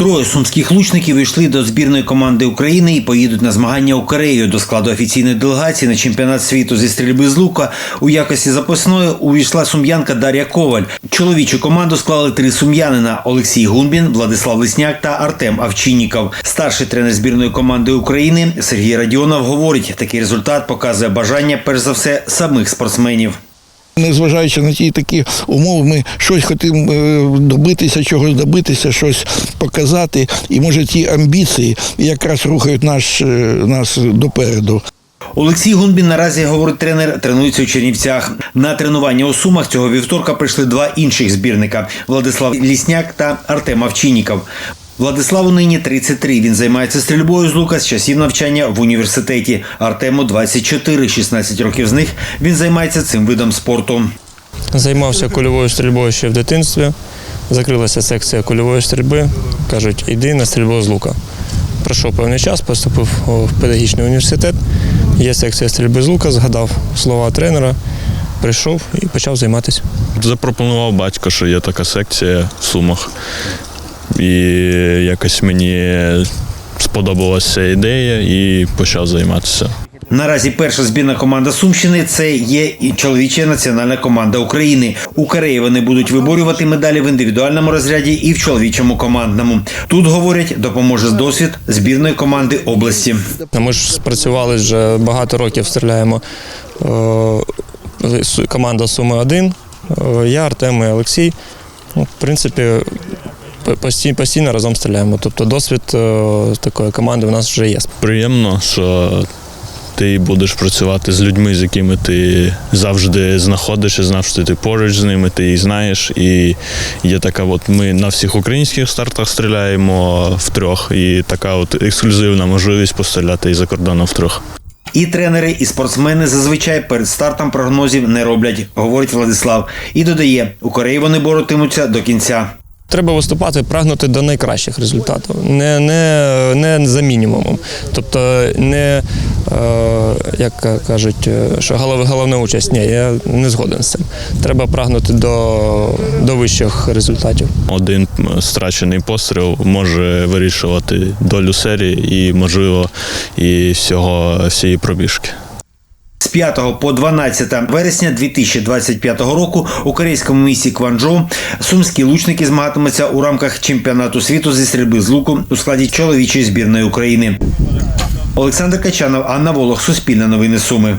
Троє сумських лучників йшли до збірної команди України і поїдуть на змагання у Корею до складу офіційної делегації на чемпіонат світу зі стрільби з лука. У якості запасної увійшла сум'янка Дар'я Коваль. Чоловічу команду склали три сум'янина: Олексій Гунбін, Владислав Лисняк та Артем Авчинніков. Старший тренер збірної команди України Сергій Радіонов говорить, такий результат показує бажання, перш за все, самих спортсменів. Незважаючи на ті такі умови, ми щось хочемо е, добитися, чогось добитися, щось показати. І може ті амбіції якраз рухають наш, е, нас допереду. Олексій Гунбін наразі говорить тренер, тренується у Чернівцях. На тренування у Сумах цього вівторка прийшли два інших збірника: Владислав Лісняк та Артем Авчиніков. Владиславу нині 33. Він займається стрільбою з лука з часів навчання в університеті. Артему 24. 16 років з них він займається цим видом спорту. Займався кульовою стрільбою ще в дитинстві. Закрилася секція кульової стрільби. Кажуть, йди на стрільбу з лука. Пройшов певний час, поступив в педагогічний університет. Є секція стрільби з лука, згадав слова тренера, прийшов і почав займатися. Запропонував батько, що є така секція в Сумах. І якось мені сподобалася ідея і почав займатися. Наразі перша збірна команда Сумщини це є і чоловіча національна команда України. У Кореї вони будуть виборювати медалі в індивідуальному розряді і в чоловічому командному. Тут говорять, допоможе досвід збірної команди області. Ми ж спрацювали вже багато років, стріляємо. Е, Команда Суми 1 я, Артем і Олексій. Ну, в принципі, постійно, постійно разом стріляємо. Тобто досвід е, такої команди у нас вже є. Приємно, що ти будеш працювати з людьми, з якими ти завжди знаходишся, завжди ти поруч з ними, ти їх знаєш. І є така, от ми на всіх українських стартах стріляємо втрьох, і така от ексклюзивна можливість постріляти і за кордоном втрьох. І тренери, і спортсмени зазвичай перед стартом прогнозів не роблять, говорить Владислав. І додає, у Кореї вони боротимуться до кінця. Треба виступати, прагнути до найкращих результатів, не, не, не за мінімумом. Тобто, не е, як кажуть, е, що головна, участь. Ні, я не згоден з цим. Треба прагнути до, до вищих результатів. Один страчений постріл може вирішувати долю серії і, можливо, і всього всієї пробіжки. З 5 по 12 вересня 2025 року у корейському місті Кванджо сумські лучники змагатимуться у рамках чемпіонату світу зі стрільби з луку у складі чоловічої збірної України. Олександр Качанов, Анна Волох, Суспільне новини Суми.